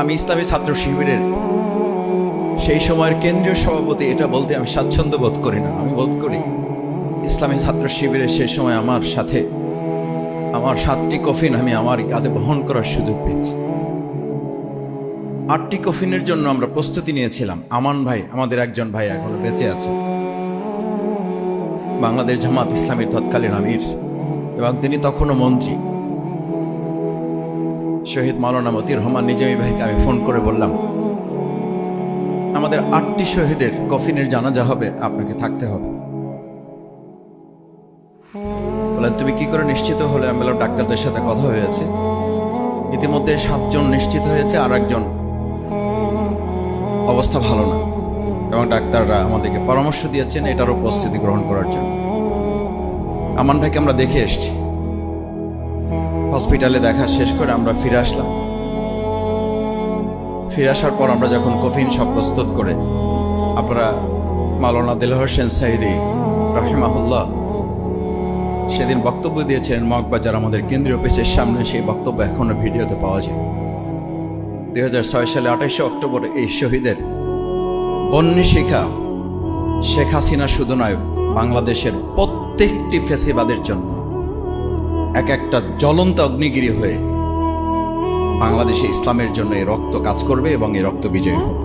আমি ইসলামী ছাত্র শিবিরের সেই সময়ের কেন্দ্রীয় সভাপতি, এটা বলতে আমি স্বাচ্ছন্দ্য বোধ করি না, আমি বোধ করি ইসলামী ছাত্র শিবিরের সেই সময় আমার সাথে, আমার সাতটি কফিন আমি আমার কাঁধে বহন করার সুযোগ পেয়েছি। আটটি কফিনের জন্য আমরা প্রস্তুতি নিয়েছিলাম। আমান ভাই, আমাদের একজন ভাই এখনও বেঁচে আছে। বাংলাদেশ জামাত ইসলামের তৎকালীন আমির এবং তিনি তখনও মন্ত্রী। শহীদ মাওলানা মতির রহমান নিজামী ভাইকে আমি ফোন করে বললাম, আমাদের আটটি শহীদের কফিনের জানাজা হবে, আপনাকে থাকতে হবে। বললেন, তুমি কি করে নিশ্চিত হলে? আমি বললাম, ডাক্তারদের সাথে কথা হয়েছে। ইতিমধ্যে সাতজন নিশ্চিত হয়েছে আর একজন অবস্থা ভালো না এবং ডাক্তাররা আমাদেরকে পরামর্শ দিয়েছেন এটারও উপস্থিতি গ্রহণ করার জন্য। আমান ভাইকে আমরা দেখে এসছি। হসপিটালে দেখা শেষ করে আমরা ফিরে আসলাম। ফিরে আসার পর আমরা যখন কফিন সব প্রস্তুত করে আপনারা মাওলানা দিল হোসেন সাইদি, রাহিমাহুল্লাহ, সেদিন বক্তব্য দিয়েছিলেন মগবাজার আমাদের কেন্দ্রীয় পেজের সামনে, সেই বক্তব্য এখনও ভিডিওতে পাওয়া যায়। দুই হাজার ছয় সালে আঠাশে অক্টোবর এই শহীদের বন্যী শিখা শেখ হাসিনা শুধু নয়, বাংলাদেশের প্রত্যেকটি ফেসিবাদের জন্য। এক একটা জ্বলন্ত অগ্নিগিরি হয়ে বাংলাদেশে ইসলামের জন্য এই রক্ত কাজ করবে এবং এই রক্ত বিজয় হবে।